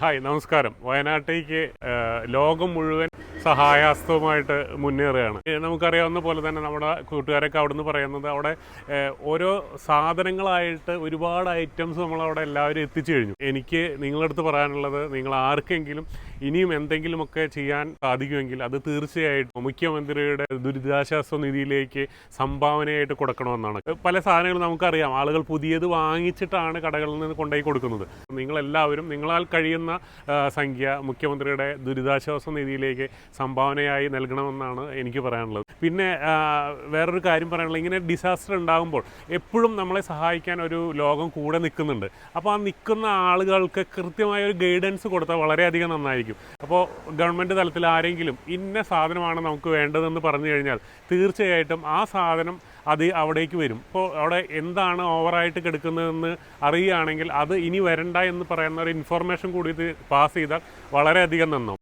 Hi നമസ്കാരം. വയനാട്ടിലേക്ക് ലോകം മുഴുവൻ സഹായഹസ്തവുമായിട്ട് മുന്നേറുകയാണ്. നമുക്കറിയാവുന്ന പോലെ തന്നെ നമ്മുടെ കൂട്ടുകാരൊക്കെ അവിടെ നിന്ന് പറയുന്നത് അവിടെ ഓരോ സാധനങ്ങളായിട്ട് ഒരുപാട് ഐറ്റംസ് നമ്മളവിടെ എല്ലാവരും എത്തിച്ചു കഴിഞ്ഞു. എനിക്ക് നിങ്ങളടുത്ത് പറയാനുള്ളത് നിങ്ങൾ ആർക്കെങ്കിലും ഇനിയും എന്തെങ്കിലുമൊക്കെ ചെയ്യാൻ സാധിക്കുമെങ്കിൽ അത് തീർച്ചയായിട്ടും മുഖ്യമന്ത്രിയുടെ ദുരിതാശ്വാസ നിധിയിലേക്ക് സംഭാവനയായിട്ട് കൊടുക്കണമെന്നാണ്. പല സാധനങ്ങളും നമുക്കറിയാം. ആളുകൾ പുതിയത് വാങ്ങിച്ചിട്ടാണ് കടകളിൽ നിന്ന് കൊണ്ടുപോയി കൊടുക്കുന്നത്. നിങ്ങളെല്ലാവരും നിങ്ങളാൽ കഴിയുന്ന ആ, സംഖ്യ മുഖ്യമന്ത്രിയുടെ ദുരിതാശ്വാസ നിധിയിലേക്ക് സംഭാവനയായി നൽകണമെന്നാണ് എനിക്ക് പറയാനുള്ളത്. പിന്നെ വേറൊരു കാര്യം പറയാനുള്ളത്. ഇങ്ങനെ ഡിസാസ്റ്റർ ഉണ്ടാകുമ്പോൾ എപ്പോഴും നമ്മളെ സഹായിക്കാൻ ഒരു ലോകം കൂടെ നിൽക്കുന്നുണ്ട്. അപ്പോൾ ആ നിൽക്കുന്ന ആളുകൾക്ക് കൃത്യമായ ഒരു ഗൈഡൻസ് കൊടുത്താൽ വളരെയധികം നന്നായിരിക്കും. അപ്പോൾ ഗവൺമെന്റ് തലത്തിൽ ആരെങ്കിലും ഇന്ന സാധനമാണ് നമുക്ക് വേണ്ടതെന്ന് പറഞ്ഞു കഴിഞ്ഞാൽ തീർച്ചയായിട്ടും ആ സാധനം അത് അവിടേക്ക് വരും. ഇപ്പോൾ അവിടെ എന്താണ് ഓവറായിട്ട് കിടക്കുന്നതെന്ന് അറിയുകയാണെങ്കിൽ അത് ഇനി വരണ്ട എന്ന് പറയുന്ന ഒരു ഇൻഫർമേഷൻ കൂടി ഇത് പാസ് ചെയ്താൽ വളരെയധികം നന്നാവും.